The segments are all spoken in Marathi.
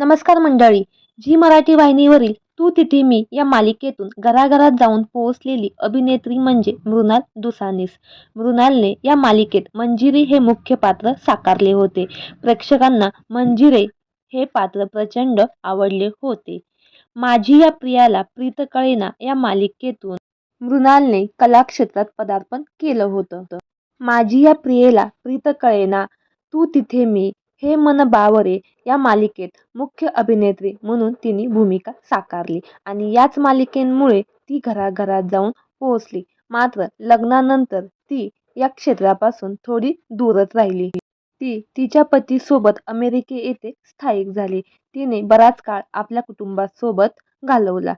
नमस्कार मंडळी झी मराठी वाहिनीवरील तू तिथे मी या मालिकेतून घराघरात जाऊन पोहोचलेली अभिनेत्री म्हणजे मृणाल दुसानीस. मृणालने या मालिकेत मंजिरी हे मुख्य पात्र साकारले होते. प्रेक्षकांना मंजिरे हे पात्र प्रचंड आवडले होते. माझी या प्रियाला प्रीत कळेना या मालिकेतून मृणालने कलाक्षेत्रात पदार्पण केलं होतं. माझी या प्रियेला प्रीत कळेना तू तिथे मी हे मन बावरे या मालिकेत मुख्य अभिनेत्री म्हणून तिने भूमिका साकारली आणि याच मालिकेमुळे ती घराघरात जाऊन पोहोचली. मात्र लग्नानंतर ती या क्षेत्रापासून थोडी दूरच राहिली. ती तिच्या पतीसोबत अमेरिके येथे स्थायिक झाली. तिने बराच काळ आपल्या कुटुंबासोबत घालवला.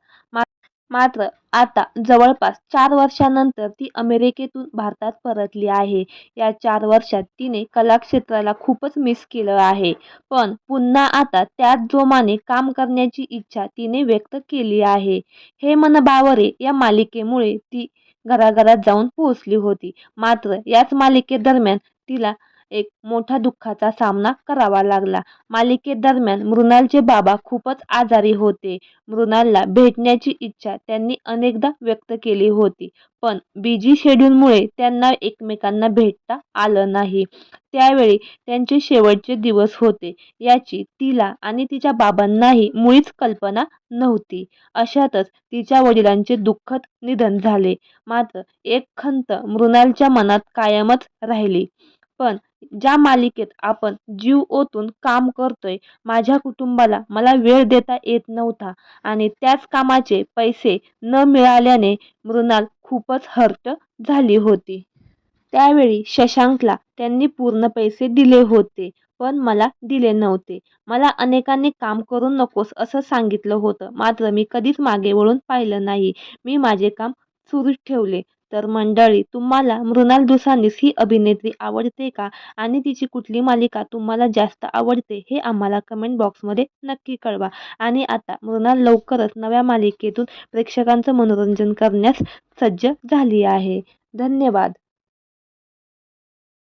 मात्र आता जवळपास चार वर्षानंतर ती अमेरिकेतून भारतात परतली आहे. या चार वर्षात तिने कलाक्षेत्राला खूपच मिस केलं आहे. पण पुन्हा आता त्याच जोमाने काम करण्याची इच्छा तिने व्यक्त केली आहे. हे मन बावरे या मालिकेमुळे ती घराघरात जाऊन पोहोचली होती. मात्र याच मालिकेदरम्यान तिला एक मोठा दुःखाचा सामना करावा लागला. मालिकेदरम्यान मृणालचे बाबा खूपच आजारी होते. मृणालला भेटण्याची इच्छा त्यांनी अनेकदा व्यक्त केली होती पण बिझी शेड्यूलमुळे त्यांना एकमेकांना भेटता आलं नाही. त्यावेळी त्यांचे शेवटचे दिवस होते. याची तिला आणि तिच्या बाबांनाही मुळीच कल्पना नव्हती. अशातच तिच्या वडिलांचे दुःखद निधन झाले. मात्र एक खंत मृणालच्या मनात कायमच राहिली. पण ज्या मालिकेत आपण जीव ओतून काम करतोय माझ्या कुटुंबाला मला वेळ देता येत नव्हता आणि त्याच कामाचे पैसे न मिळाल्याने मृणाल खूपच हर्ट झाली होती. त्यावेळी शशांकला त्यांनी पूर्ण पैसे दिले होते पण मला दिले नव्हते. मला अनेकांनी काम करू नकोस असं सांगितलं होतं मात्र मी कधीच मागे वळून पाहिलं नाही. मी माझे काम सुरूच ठेवले. तर मंडळी तुम्हाला मृणाल दुसानीस ही अभिनेत्री आवडते का? आणि तिची कुठली मालिका तुम्हाला जास्त आवडते? हे आम्हाला कमेंट बॉक्समध्ये नक्की कळवा. आणि आता मृणाल लवकरच नव्या मालिकेतून प्रेक्षकांचं मनोरंजन करण्यास सज्ज झाली आहे. धन्यवाद.